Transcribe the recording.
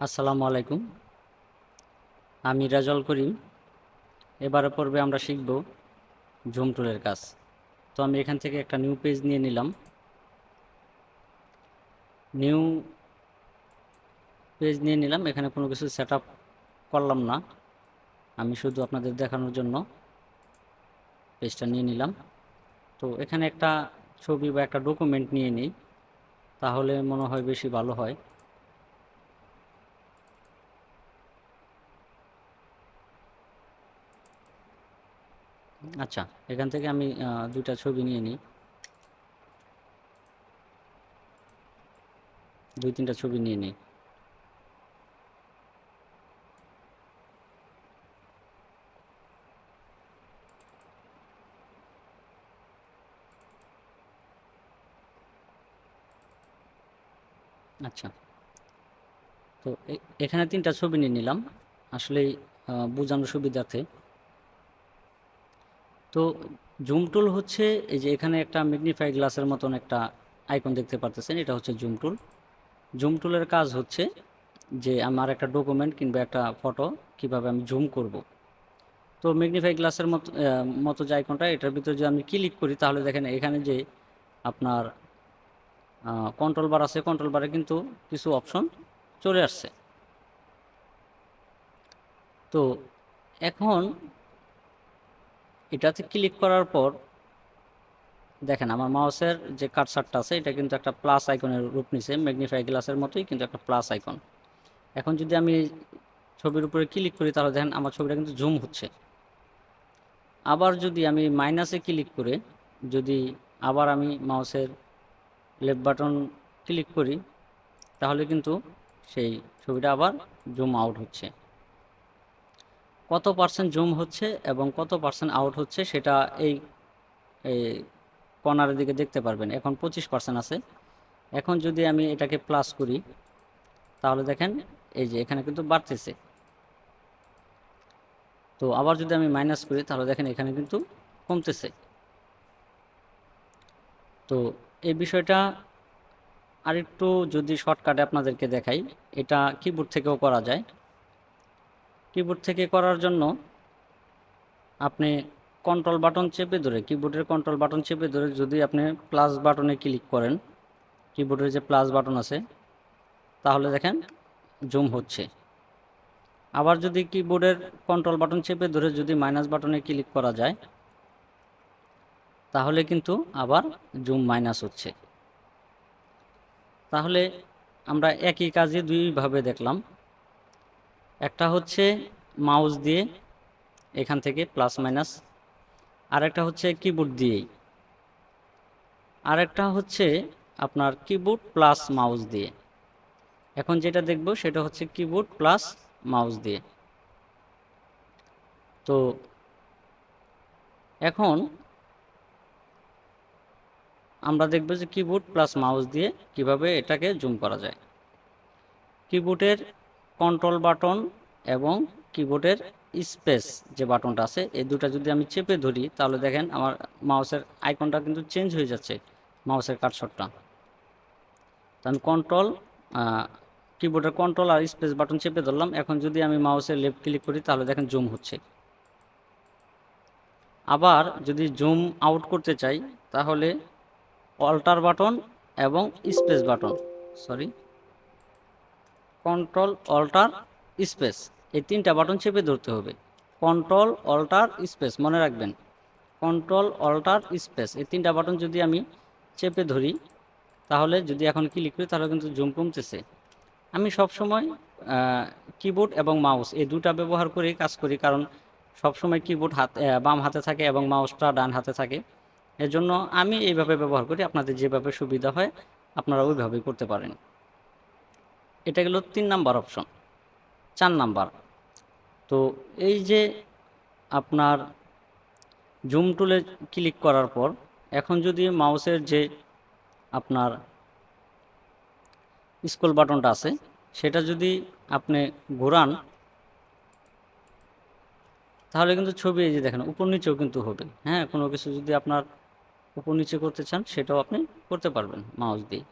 আসসালামু আলাইকুম। আমি রাজল করিম। এবারে পর্বে আমরা শিখব জুম টুলের কাজ। তো আমি এখান থেকে একটা নিউ পেজ নিয়ে নিলাম। নিউ পেজ নিয়ে নিলাম। এখানে কোনো কিছু সেট করলাম না। আমি শুধু আপনাদের দেখানোর জন্য পেজটা নিয়ে নিলাম। তো এখানে একটা ছবি বা একটা ডকুমেন্ট নিয়ে নিই। তাহলে মনে হয় বেশি ভালো হয়। আচ্ছা এখান থেকে আমি দুইটা ছবি নিয়ে নিই। দুই, তিনটা ছবি নিয়ে নিই। আচ্ছা তো এখানে তিনটা ছবি নিয়ে নিলাম। আসলে বোঝানোর সুবিধার্থে। তো জুম টুল হচ্ছে এই যে এখানে একটা ম্যাগনিফাই গ্লাসের মতন একটা আইকন দেখতে পারতেছেন, এটা হচ্ছে জুম টুল। জুম টুলের কাজ হচ্ছে যে আমার একটা ডকুমেন্ট কিংবা একটা ফটো কীভাবে আমি জুম করব। তো ম্যাগনিফাই গ্লাসের মতো মতো যে আইকনটা, এটার ভিতরে যদি আমি ক্লিক করি, তাহলে দেখেন এখানে যে আপনার কন্ট্রোল বার আছে কন্ট্রোল বারে কিন্তু কিছু অপশন চলে আসছে। তো এখন এটাতে ক্লিক করার পর, দেখেন আমার মাউসের যে কাটসারটা আছে, এটা কিন্তু একটা প্লাস আইকনের রূপ নিছে ম্যাগনিফাই গ্লাসের মতোই কিন্তু একটা প্লাস আইকন এখন যদি আমি ছবির উপরে ক্লিক করি, তাহলে দেখেন আমার ছবিটা কিন্তু জুম হচ্ছে। আবার যদি আমি মাইনাসে ক্লিক করে, যদি আবার আমি মাউসের লেফট বাটন ক্লিক করি, তাহলে কিন্তু সেই ছবিটা আবার জুম আউট হচ্ছে। কত পার্সেন্ট জুম হচ্ছে এবং কত পার্সেন্ট আউট হচ্ছে সেটা এই কর্নারের দিকে দেখতে পারবেন। এখন পঁচিশ পার্সেন্ট আছে। এখন যদি আমি এটাকে প্লাস করি, তাহলে দেখেন এই যে এখানে কিন্তু বাড়তেছে। তো আবার যদি আমি মাইনাস করি, তাহলে দেখেন এখানে কিন্তু কমতেছে। তো এই বিষয়টা আরেকটু যদি শর্টকাটে আপনাদেরকে দেখাই, এটা কিবোর্ড থেকেও করা যায়। কিবোর্ড থেকে করার জন্য আপনি কন্ট্রোল বাটন চেপে ধরে কিবোর্ডের কন্ট্রোল বাটন চেপে ধরে যদি আপনি প্লাস বাটনে ক্লিক করেন কিবোর্ডের যে প্লাস বাটন আছে, তাহলে দেখেন জুম হচ্ছে। আবার যদি কিবোর্ডের কন্ট্রোল বাটন চেপে ধরে যদি মাইনাস বাটনে ক্লিক করা যায়, তাহলে কিন্তু আবার জুম মাইনাস হচ্ছে। তাহলে আমরা একই কাজে দুইভাবে দেখলাম। একটা হচ্ছে মাউস দিয়ে এখান থেকে প্লাস মাইনাস আর একটা হচ্ছে কিবোর্ড দিয়েই। আরেকটা হচ্ছে আপনার কিবোর্ড প্লাস মাউস দিয়ে। এখন যেটা দেখব সেটা হচ্ছে কিবোর্ড প্লাস মাউস দিয়ে। তো এখন আমরা দেখব যে কিবোর্ড প্লাস মাউস দিয়ে কীভাবে এটাকে জুম করা যায়। কিবোর্ডের কন্ট্রোল বাটন এবং কিবোর্ডের স্পেস যে বাটনটা আছে, এই দুটা যদি আমি চেপে ধরি, তাহলে দেখেন আমার মাউসের আইকনটা কিন্তু চেঞ্জ হয়ে যাচ্ছে মাউসের কাটশটটা তো আমি কন্ট্রোল কিবোর্ডের কন্ট্রোল আর স্পেস বাটন চেপে ধরলাম। এখন যদি আমি মাউসের লেফট ক্লিক করি, তাহলে দেখেন জুম হচ্ছে। আবার যদি জুম আউট করতে চাই, তাহলে অল্টার বাটন এবং space button sorry control alter space. এই তিনটা বাটন চেপে ধরতে হবে। কন্ট্রোল অল্টার স্পেস, মনে রাখবেন। কন্ট্রোল অল্টার স্পেস, এই তিনটা বাটন যদি আমি চেপে ধরি, তাহলে যদি এখন ক্লিক করি, তাহলে কিন্তু জুম কমতেছে। আমি সবসময় কিবোর্ড এবং মাউস এই দুটা ব্যবহার করে কাজ করি, কারণ সবসময় কিবোর্ড হাত বাম হাতে থাকে এবং মাউসটা ডান হাতে থাকে। এজন্য আমি এইভাবে ব্যবহার করি, আপনাদের যেভাবে সুবিধা হয়, আপনারা ওইভাবেই করতে পারেন। এটা গেল তিন নাম্বার অপশন চার নাম্বার। তো এই যে আপনার জুম টুলে ক্লিক করার পর, এখন যদি মাউসের যে আপনার স্কুল বাটনটা আছে, সেটা যদি আপনি ঘোরান, তাহলে কিন্তু ছবি এই যে দেখেন, উপর নিচেও কিন্তু হবে। হ্যাঁ কোনো কিছু যদি আপনার উপর নিচে করতে চান, সেটাও আপনি করতে পারবেন মাউস দিয়ে।